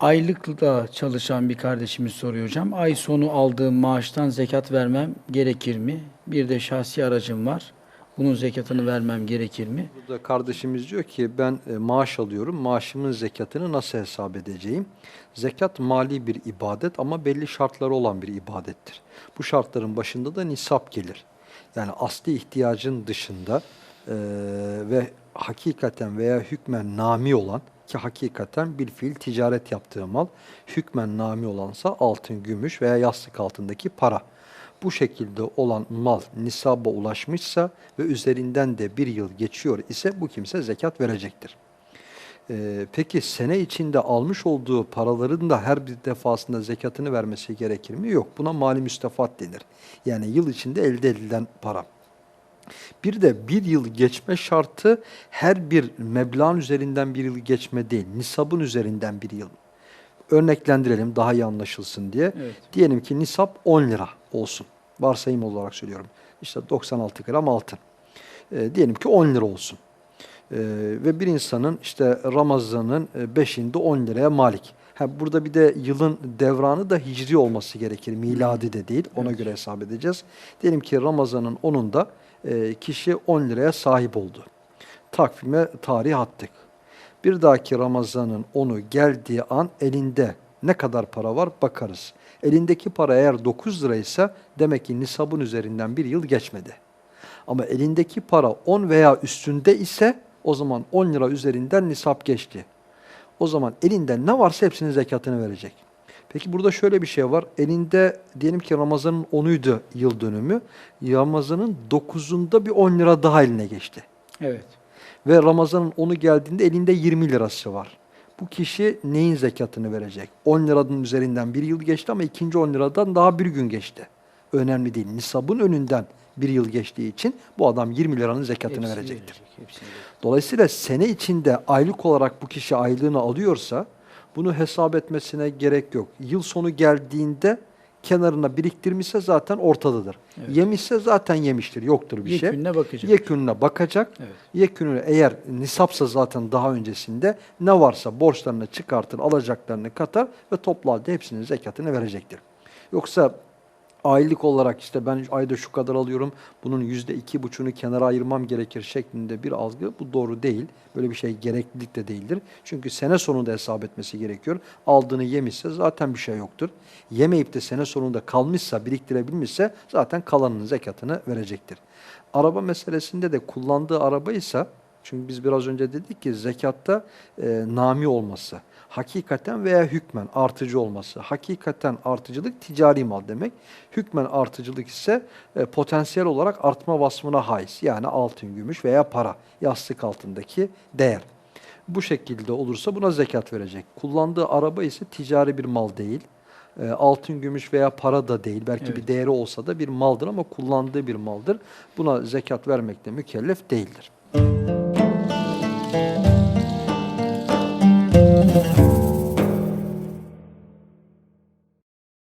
Aylıkla çalışan bir kardeşimiz soruyor hocam. Ay sonu aldığım maaştan zekat vermem gerekir mi? Bir de şahsi aracım var. Bunun zekatını vermem gerekir mi? Burada kardeşimiz diyor ki ben e, maaş alıyorum. Maaşımın zekatını nasıl hesap edeceğim? Zekat mali bir ibadet ama belli şartları olan bir ibadettir. Bu şartların başında da nisap gelir. Yani asli ihtiyacın dışında e, ve hakikaten veya hükmen nami olan ki hakikaten bir fiil ticaret yaptığı mal hükmen nami olansa altın, gümüş veya yastık altındaki para bu şekilde olan mal nisaba ulaşmışsa ve üzerinden de bir yıl geçiyor ise bu kimse zekat verecektir. Ee, peki sene içinde almış olduğu paraların da her bir defasında zekatını vermesi gerekir mi? Yok. Buna mali müstefat denir. Yani yıl içinde elde edilen para. Bir de bir yıl geçme şartı her bir meblağın üzerinden bir yıl geçme değil, nisabın üzerinden bir yıl. Örneklendirelim daha iyi anlaşılsın diye. Evet. Diyelim ki nisap 10 lira olsun. Varsayım olarak söylüyorum. İşte 96 gram altın. Ee, diyelim ki 10 lira olsun. Ee, ve bir insanın işte Ramazan'ın 5'inde 10 liraya malik. Ha, burada bir de yılın devranı da hicri olması gerekir. Miladi de değil. Ona göre hesap edeceğiz. Diyelim ki Ramazan'ın 10'unda e, kişi 10 liraya sahip oldu. Takvime tarih attık. Bir dahaki Ramazan'ın 10'u geldiği an elinde ne kadar para var bakarız. Elindeki para eğer 9 liraysa demek ki nisabın üzerinden bir yıl geçmedi. Ama elindeki para 10 veya üstünde ise o zaman 10 lira üzerinden nisap geçti. O zaman elinde ne varsa hepsinin zekatını verecek. Peki burada şöyle bir şey var. Elinde diyelim ki Ramazan'ın 10'uydu yıl dönümü. Ramazan'ın 9'unda bir 10 lira daha eline geçti. Evet. Ve Ramazan'ın 10'u geldiğinde elinde 20 lirası var. Bu kişi neyin zekatını verecek? 10 liranın üzerinden bir yıl geçti ama ikinci 10 liradan daha bir gün geçti. Önemli değil. Nisabın önünden bir yıl geçtiği için bu adam 20 liranın zekatını Hepsini verecektir. verecek, hepsini verecek. Dolayısıyla sene içinde aylık olarak bu kişi aylığını alıyorsa bunu hesap etmesine gerek yok. Yıl sonu geldiğinde kenarına biriktirmişse zaten ortadadır. Evet. Yemişse zaten yemiştir. Yoktur bir şey. Yekününe bakacak. Yekününe bakacak. Evet. Yekününe eğer nisapsa zaten daha öncesinde ne varsa borçlarını çıkartır, alacaklarını katar ve toplu halde hepsinin zekatını verecektir. Yoksa aylık olarak işte ben ayda şu kadar alıyorum, bunun yüzde iki buçuğunu kenara ayırmam gerekir şeklinde bir algı bu doğru değil. Böyle bir şey gereklilik de değildir. Çünkü sene sonunda hesap etmesi gerekiyor. Aldığını yemişse zaten bir şey yoktur. Yemeyip de sene sonunda kalmışsa, biriktirebilmişse zaten kalanının zekatını verecektir. Araba meselesinde de kullandığı arabaysa, çünkü biz biraz önce dedik ki zekatta e, nami olması, hakikaten veya hükmen artıcı olması. Hakikaten artıcılık ticari mal demek. Hükmen artıcılık ise e, potansiyel olarak artma vasfına haiz. Yani altın, gümüş veya para, yastık altındaki değer. Bu şekilde olursa buna zekat verecek. Kullandığı araba ise ticari bir mal değil. E, altın, gümüş veya para da değil. Belki Evet. bir değeri olsa da bir maldır ama kullandığı bir maldır. Buna zekat vermekle mükellef değildir. Thank you.